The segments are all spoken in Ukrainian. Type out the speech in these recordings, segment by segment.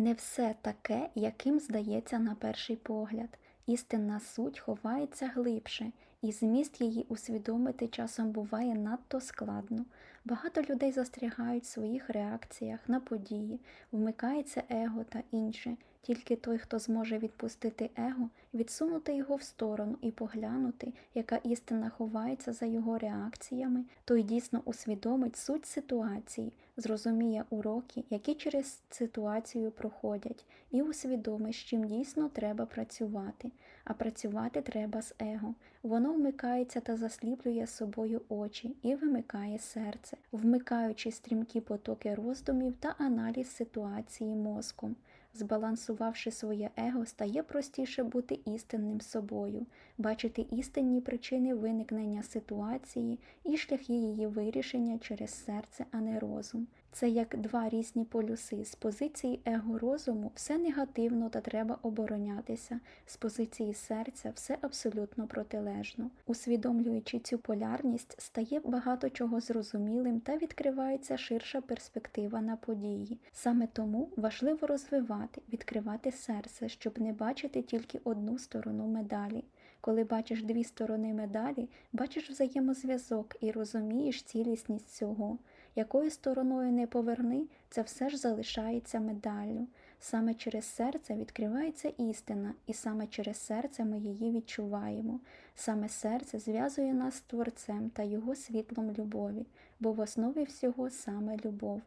Не все таке, яким здається на перший погляд. Істинна суть ховається глибше, і зміст її усвідомити часом буває надто складно. Багато людей застрягають в своїх реакціях на події, вмикається его та інше. Тільки той, хто зможе відпустити его, відсунути його в сторону і поглянути, яка істина ховається за його реакціями, той дійсно усвідомить суть ситуації, зрозуміє уроки, які через ситуацію проходять, і усвідомить, з чим дійсно треба працювати. А працювати треба з его. Воно вмикається та засліплює собою очі і вимикає серце, вмикаючи стрімкі потоки роздумів та аналіз ситуації мозком. Збалансувавши своє его, стає простіше бути істинним собою, бачити істинні причини виникнення ситуації і шляхи її вирішення через серце, а не розум. Це як два різні полюси. З позиції его розуму все негативно та треба оборонятися, з позиції серця все абсолютно протилежно. Усвідомлюючи цю полярність, стає багато чого зрозумілим та відкривається ширша перспектива на події. Саме тому важливо розвивати, відкривати серце, щоб не бачити тільки одну сторону медалі. Коли бачиш дві сторони медалі, бачиш взаємозв'язок і розумієш цілісність цього. Якою стороною не поверни, це все ж залишається медаллю. Саме через серце відкривається істина, і саме через серце ми її відчуваємо. Саме серце зв'язує нас з Творцем та Його світлом любові, бо в основі всього саме любов.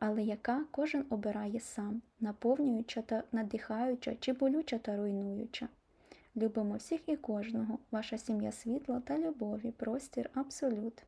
Але яка кожен обирає сам, наповнююча та надихаюча чи болюча та руйнуюча. Любимо всіх і кожного, ваша сім'я світла та любові, простір абсолют.